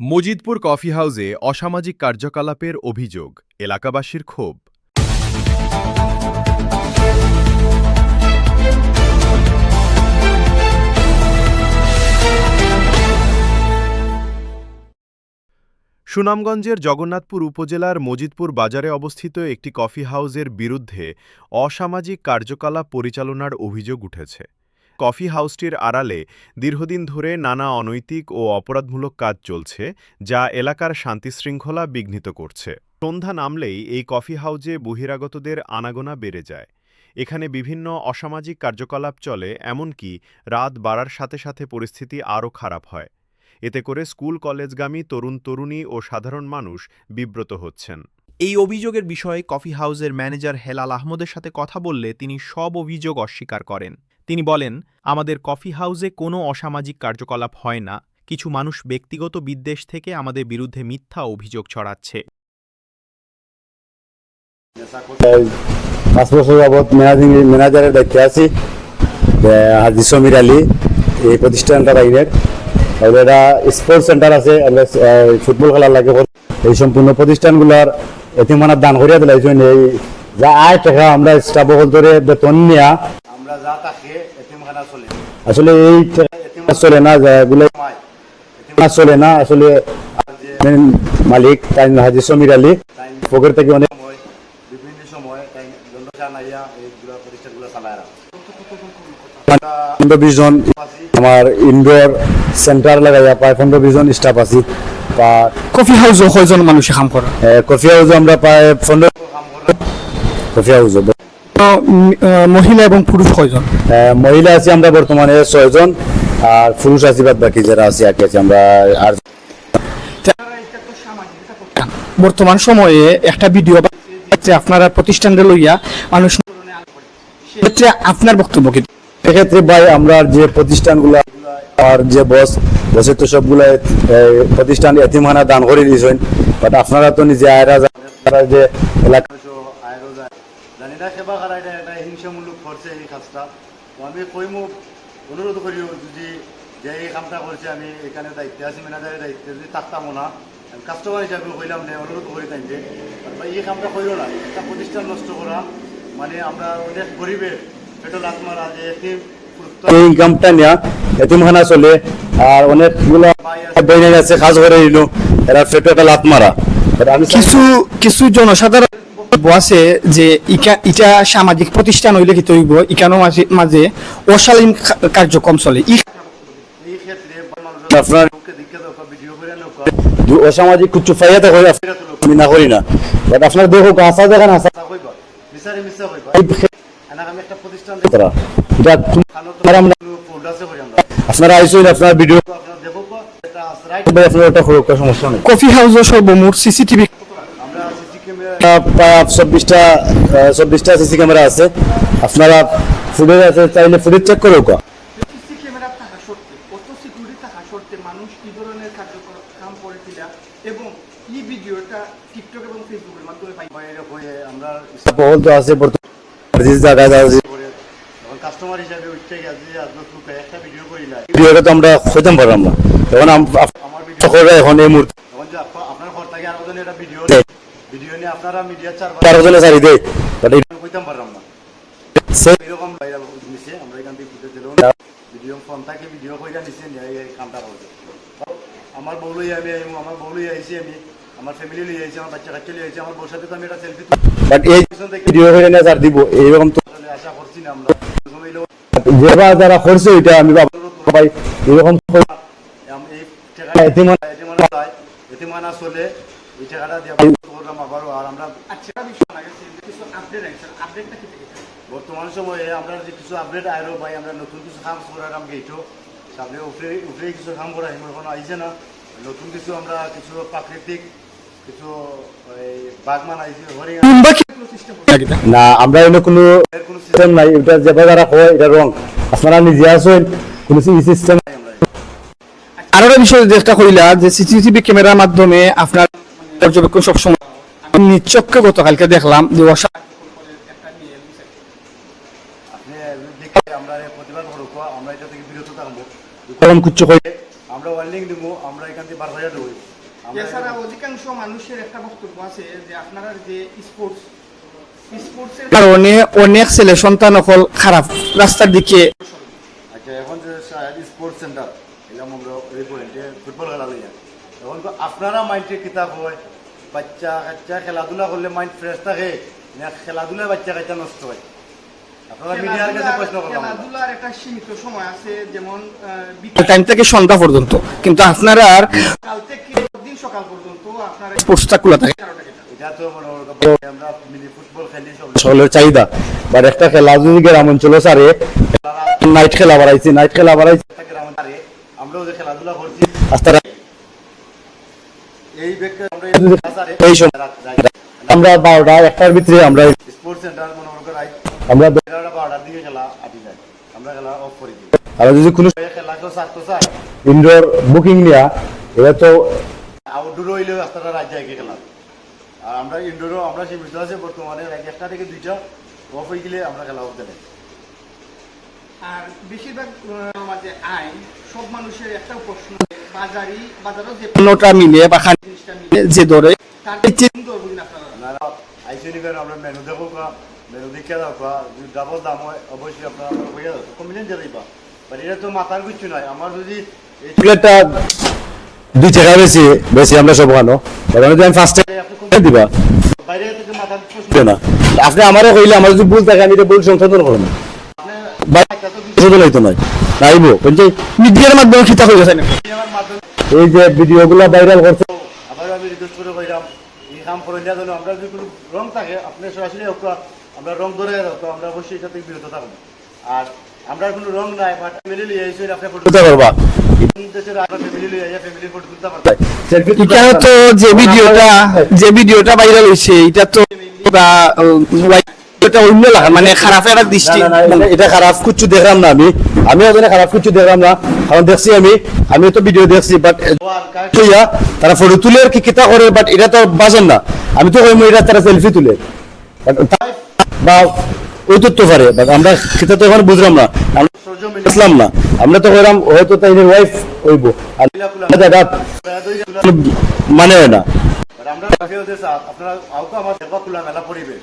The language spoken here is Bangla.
মজিদপুর কফি হাউসে অসামাজিক কার্যকলাপের অভিযোগ, এলাকাবাসীর ক্ষোভ। সুনামগঞ্জের জগন্নাথপুর উপজেলার মজিদপুর বাজারে অবস্থিত একটি কফি হাউসের বিরুদ্ধে অসামাজিক কার্যকলাপ পরিচালনার অভিযোগ উঠেছে। কফি হাউসটির আড়ালে দীর্ঘদিন ধরে নানা অনৈতিক ও অপরাধমূলক কাজ চলছে, যা এলাকার শান্তিশৃঙ্খলা বিঘ্নিত করছে। সন্ধ্যা নামলেই এই কফি হাউজে বহিরাগতদের আনাগোনা বেড়ে যায়। এখানে বিভিন্ন অসামাজিক কার্যকলাপ চলে, এমনকি রাত বাড়ার সাথে সাথে পরিস্থিতি আরও খারাপ হয়। এতে করে স্কুল কলেজগামী তরুণ তরুণী ও সাধারণ মানুষ বিব্রত হচ্ছেন। এই অভিযোগের বিষয়ে কফি হাউসের ম্যানেজার হেলাল আহমদের সাথে কথা বললে তিনি সব অভিযোগ অস্বীকার করেন। তিনি বলেন আমাদের কফি হাউসে কোনো অসামাজিক কার্যকলাপ হয় না। কিছু মানুষ ব্যক্তিগত বিদ্বেষ থেকে আমাদের বিরুদ্ধে মিথ্যা অভিযোগ ছড়াচ্ছে। ম্যানেজারের দায়িত্বে আছি হাজি সমীর আলী এই প্রতিষ্ঠানটা বাইরের। এটা স্পোর্টস সেন্টার আছে আমরা, ফুটবল খেলার লাগে এই সম্পূর্ণ প্রতিষ্ঠানগুলোর এতিমানার দান করিয়া দিলাই এই যা আয় টাকা আমরা স্টাফ বেতন নিয়া আমরা যা থাকে এতিমখানা চলে। আসলে এই চলে না চলে না আসলে মালিক তাই হাজি সমীর আলী পকেট থেকে অনেক বিভিন্ন সময় পনেরো বিশ জন আমার ইনডোর সেন্টার লাগাইয়া প্রায় পনেরো বিশ জন স্টাফ আছি। বা কফি হাউসও কয়জন মানুষে কাম করে? কফি হাউসে আমরা প্রায় পনেরো কফি হাউসে মহিলা এবং পুরুষ কয়জন? মহিলা আছি আমরা বর্তমানে ছয়জন আর পুরুষ আছি বাদ বাকি যারা আছি আর কি আছি আমরা আর বর্তমান সময়ে একটা ভিডিও আপনারা প্রতিষ্ঠানটা লইয়া মানুষ ক্ষেত্রে আপনার বক্তব্য কি? সেক্ষেত্রে ভাই আমরা যে প্রতিষ্ঠানগুলো আর যে বস বসে তো সবগুলো প্রতিষ্ঠান এতিমখানা দান করে দিয়েছেন। বাট আপনারা তো নিজে আয়রা যে এলাকা না সেবা করা এটা একটা হিংসামূলক করছে এই কাজটা। তো আমি কইমু অনুরোধ করিও যদি যে এই কামটা করছে আমি এখানে দায়িত্বে আছি ম্যানেজারের দায়িত্বে যদি থাকতামও না আমি কাস্টমার হিসাবে কইলাম না অনুরোধ করি তাই যে এই কামটা করিও না একটা প্রতিষ্ঠান নষ্ট করা মানে আমরা অনেক গরিবের পেটো আত্মারা যে এতিম এই ইনকামটা নেওয়া এতিমখানা চলে আর অনেকগুলো আছে। কাজ করে দিল এরা ফেটো একটা লাত মারা আমি কিছু কিছু জনসাধারণ আছে যে ইকা- ইটা সামাজিক প্রতিষ্ঠান হইলে কি তৈব? ইকানো মাঝে মাঝে অশালীন কার্যক্রম চলে। আপনার অসামাজিক কিছু ফাইয়া থাকে আমি না করি না। বাট আপনার দেখো আসা দেখেন আমরা আপনারা আইসেন আপনার ভিডিও কফি হাউসের সর্বমোট সিসিটিভি আমরা সিসি ক্যামেরা প্রায় চব্বিশটা চব্বিশটা সিসি ক্যামেরা আছে। আপনারা ফুটেজ আছে চাইলে ফুটেজ চেক করে। কা সিসি ক্যামেরা থাকা সত্ত্বে অত সিকিউরিটি থাকা সত্ত্বে মানুষ কি ধরনের কার্যক্রম করেছিল এবং এই ভিডিওটা টিকটক এবং ফেসবুকের মাধ্যমে হয়ে আমরা পহল তো আছে বর্তমানে যে জায়গায় আছে। করে যখন কাস্টমার হিসাবে উঠতে গেছি আজ একটা ভিডিও করিলাই ভিডিওটা তো আমরা হইতাম পারলাম না। তখন আমার ভিডিও এখন এই মুহূর্তে তখন যে আপ- আপনার ঘর থেকে আরও একটা ভিডিও দেয়। ভিডিও নিয়ে আপনারা মিডিয়া চার বারো জনে সারি দেয় বাট কইতাম পারলাম না এরকম ভাইরাল নিছে আমরা এখান থেকে ফুটেজ দিলাম ভিডিও ফোন থেকে ভিডিও কইরা নিছে কামটা করছে আমার বউ লই আমি আমার বউ লই আইছি আমি আমার ফ্যামিলি লই আইছি আমার বাচ্চা কাচ্চা লই আইছি আমার বউর সাথে তো আমি একটা সেলফি বাট এই ভিডিও করে না স্যার দিব এইরকম তো আশা করছি না আমরা যেবা যারা করছে ওইটা আমি ভাই এরকম এই এতিমানা এতিমানা চলে এই টাকাটা দিয়ে করলাম আবারও আর আমরা আচ্ছা বর্তমান সময়ে আমরা যে কিছু আপডেট ভাই আমরা নতুন কিছু কাম করার আমি সামনে উপরে উপরে কিছু কাম করা কোনো আইছে না। নতুন কিছু আমরা কিছু প্রাকৃতিক কিছু বাগমান আইছে না আমরা এনে কোনো কোনো সিস্টেম নাই এটা যারা হয় এটা রং। আপনারা নিজে আসেন কোনো সিস্টেম আরও একটা বিষয় চেষ্টা করিলা যে সিসিটিভি ক্যামেরার মাধ্যমে আপনার পর্যবেক্ষণ সবসময় নিচক্ষে গতকালকে দেখলাম যে অসা আমরা এর প্রতিবাদ করুক আমরা এটা থেকে বিরত থাকব। কলম কুচ্ছ করে আমরা ওয়ার্নিং দিব আমরা এখান থেকে বার হয়ে দেবো এছাড়া অধিকাংশ মানুষের একটা বক্তব্য আছে যে আপনারা যে স্পোর্টস কারণে অনেক ছেলে সন্তান অকল খারাপ। রাস্তার দিকে আচ্ছা এখন যে স্পোর্টস সেন্টার এলাম আমরা ফুটবল খেলা লইয়া। এখন আপনারা মাইন্ডে কিতাব হয়। বাচ্চা কাচ্চা খেলাধুলা করলে মাইন্ড ফ্রেশ থাকে না খেলাধুলায় বাচ্চা কাচ্চা নষ্ট হয়? আপনারা মিডিয়ার কাছে প্রশ্ন করলাম। আমরা। একটা সীমিত সময় আছে যেমন আহ, বিকাল টাইম থেকে সন্ধ্যা পর্যন্ত। কিন্তু আপনারা আর সকাল পর্যন্ত আপনারা স্পোর্টসটা খোলা থাকে। এগারোটা থেকে। এটা তো করো আমরা ফুটবল খেলি সব। সকলের চাহিদা। বাট একটা খেলা যদি গ্রাম অঞ্চলে সারে নাইট খেলা বাড়াইছি নাইট খেলা বাড়াইছি। গ্রামে আমরাও যে খেলাধুলা করছি এই ব্যক্তি আমরা এই সময় আমরা বারোটা একটার ভিতরে আমরা স্পোর্টস সেন্টার মনে আমরা বারোটার দিকে খেলা আটি যায়। আমরা খেলা অফ করে দিই। আমরা যদি কোনো খেলা কেউ ছাড়তো চায় ইনডোর বুকিং নেওয়া এটা তো আউটডোর হইলেও রাস্তাটা রাজ্যে একে খেলা। আর আমরা ইনডোরও আমরা সীমিত আছে বর্তমানে এক একটা থেকে দুইটা অফ হয়ে গেলে আমরা খেলা অফ দেয়। আর বেশিরভাগ মাঝে আইন সব মানুষের একটা প্রশ্ন। বাজারি বাজারও যে অন্যটা মিলে বা খান জিনিসটা মিলে। যে ধরে তার সুন্দর বুঝি আপনারা। আপনারা আইসি আমরা মেনু দেখো কা মেনু দেখে দাও কা যদি ডাবল দাম হয় অবশ্যই আপনারা হয়ে যাবে কমিলেন দিয়ে দিবা। বাট এটা তো মাথার কিছু নয় আমার যদি এই প্লেটটা দুই টাকা বেশি বেশি আমরা সব খানো এবার যদি আমি ফার্স্ট আপনি দিবা। বাইরে থেকে মাথার প্রশ্ন দিও না। আপনি আমারও কইলে আমার যদি ভুল থাকে আমি এটা ভুল সংশোধন করব। নাইব মিডিয়ার মাধ্যমে খিতা হয়ে গেছে। এই যে ভিডিওগুলো ভাইরাল করছে। আবার আমি রিকোয়েস্ট করে কইলাম এই কাম করে দেওয়া জন্য আমরা যদি কোনো রং থাকে আপনি সরাসরি আমরা রং ধরে তো আমরা অবশ্যই এটা থেকে বিরত থাকব। আর আমরা কোনো রং নাই বাট ফ্যামিলি লিয়ে এসে আপনি ফটো পারবা যে ভিডিওটা যে ভিডিওটা ভাইরাল হয়েছে এটা তো বা এটা অন্য মানে খারাপ একটা দৃষ্টি। এটা- খারাপ কিছু দেখলাম না আমি। আমি ওখানে খারাপ কিছু দেখলাম না। কারণ দেখছি আমি আমি তো ভিডিও দেখছি বাট তারা ফটো তুলে আর কি কিতা করে বাট এটা তো বাজেন না। আমি তো কইম এটা তারা সেলফি তুলে। বা ওই তথ্য পারে বাট আমরা সেটা তো এখন বুঝলাম না। আমরা বুঝলাম না। আমরা তো কইলাম হয়তো তাই ওয়াইফ হইব দাদা মানে হয় না। আপনারা আউকে আমার দেখবা খোলা মেলা পরিবেশ।